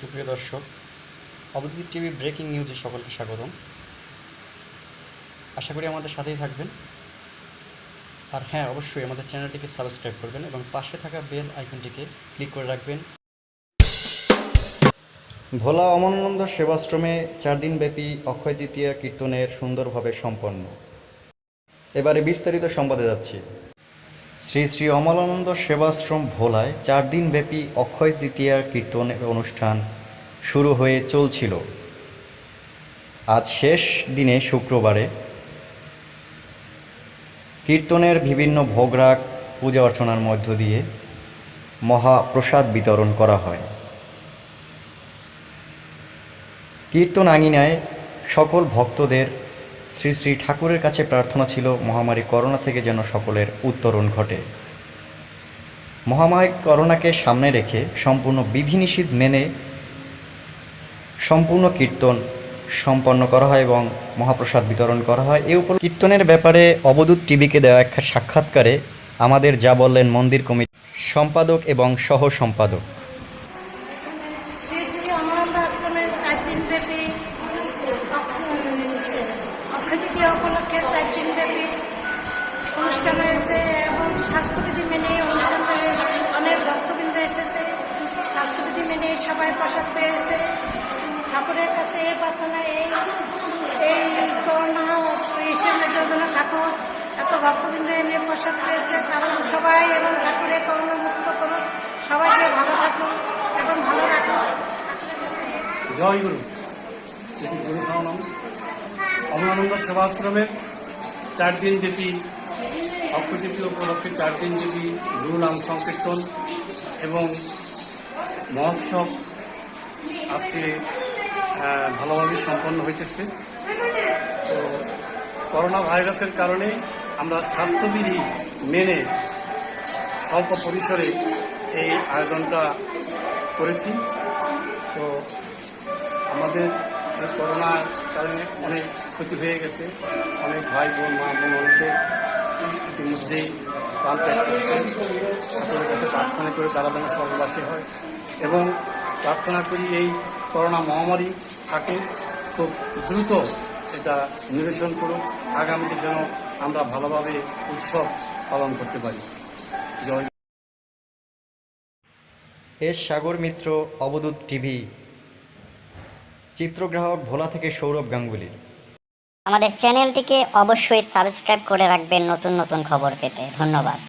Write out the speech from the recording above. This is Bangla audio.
সুপ্রিয় দর্শক অবদিত টিভি ব্রেকিং নিউজে সকলকে স্বাগতম। আশা করি আমাদের সাথেই থাকবেন। আর হ্যাঁ অবশ্যই আমাদের চ্যানেলটিকে সাবস্ক্রাইব করবেন এবং পাশে থাকা বেল আইকনটিকে ক্লিক করে রাখবেন। ভোলা অমনানন্দ সেবাশ্রমে চার দিনব্যাপী অক্ষয় তৃতীয়া কীর্তনের সুন্দরভাবে সম্পন্ন। এবারে বিস্তারিত সংবাদে যাচ্ছি। শ্রী শ্রী অমলানন্দ সেবাশ্রম ভোলায় চার দিনব্যাপী অক্ষয় তৃতীয়ার কীর্তনের অনুষ্ঠান শুরু হয়ে চলছিল। আজ শেষ দিনে শুক্রবারে কীর্তনের বিভিন্ন ভোগরাগ, পূজা অর্চনার মধ্য দিয়ে মহাপ্রসাদ বিতরণ করা হয়। কীর্তন আঙিনায় সকল ভক্তদের শ্রী শ্রী ঠাকুরের কাছে প্রার্থনা ছিল, মহামারী করোনা থেকে যেন সকলের উত্তরণ ঘটে। মহামারী করোনাকে সামনে রেখে সম্পূর্ণ বিধিনিষেধ মেনে সম্পূর্ণ কীর্তন সম্পন্ন করা হয় এবং মহাপ্রসাদ বিতরণ করা হয়। এই উপর কীর্তনের ব্যাপারে অবদূত টিভিকে দেওয়া এক সাক্ষাৎকারে আমাদের যা বললেন মন্দির কমিটি সম্পাদক এবং সহ সম্পাদক ব্যাপী উপলক্ষে চার দিন ব্যাপী অনুষ্ঠান হয়েছে এবং স্বাস্থ্যবিধি মেনে অনুষ্ঠান হয়েছে অনেক ভক্তবৃন্দ এসেছে। স্বাস্থ্যবিধি মেনে সবাই প্রসাদ পেয়েছে। ঠাকুরের কাছে এই প্রার্থনা, এই এই করোনা পেশেন্টের জন্য ঠাকুর এত ভক্তবৃন্দ এনে প্রসাদ পেয়েছে। তারা সবাই এবং ঠাকুরের করোনা মুক্ত করুন। সবাইকে ভালো থাকুন এবং ভালো রাখুন। জয় গুরু। গুরু অমরানন্দ সেবাশ্রমের চার দিন ব্যাপী অক্ষতৃতীয় উপলক্ষে চার দিন ব্যাপী গুরু নাম সংকীর্তন এবং মহোৎসব আজকে ভালোভাবে সম্পন্ন হইতেছে। তো করোনা ভাইরাসের কারণে আমরা স্বাস্থ্যবিধি মেনে স্বল্প পরিসরে এই আয়োজনটা করেছি। তো আমাদের অনেক ক্ষতি হয়ে গেছে। অনেক ভাই বোন, মা বোন অনেকে ইতিমধ্যেই করছে। কাছে প্রার্থনা করে তারা যেন স্বর্গবাসী হয়। এবং প্রার্থনা করি এই করোনা মহামারী থাকে খুব দ্রুত এটা নিরসন করুক। আগামীতে যেন আমরা ভালোভাবে উৎসব পালন করতে পারি। জয়। এস সাগর মিত্র, অবদূত টিভি। চিত্রগ্রাহক ভোলা থেকে সৌরভ গাঙ্গুলি। আমাদের চ্যানেলটিকে অবশ্যই সাবস্ক্রাইব করে রাখবেন নতুন নতুন খবর পেতে। ধন্যবাদ।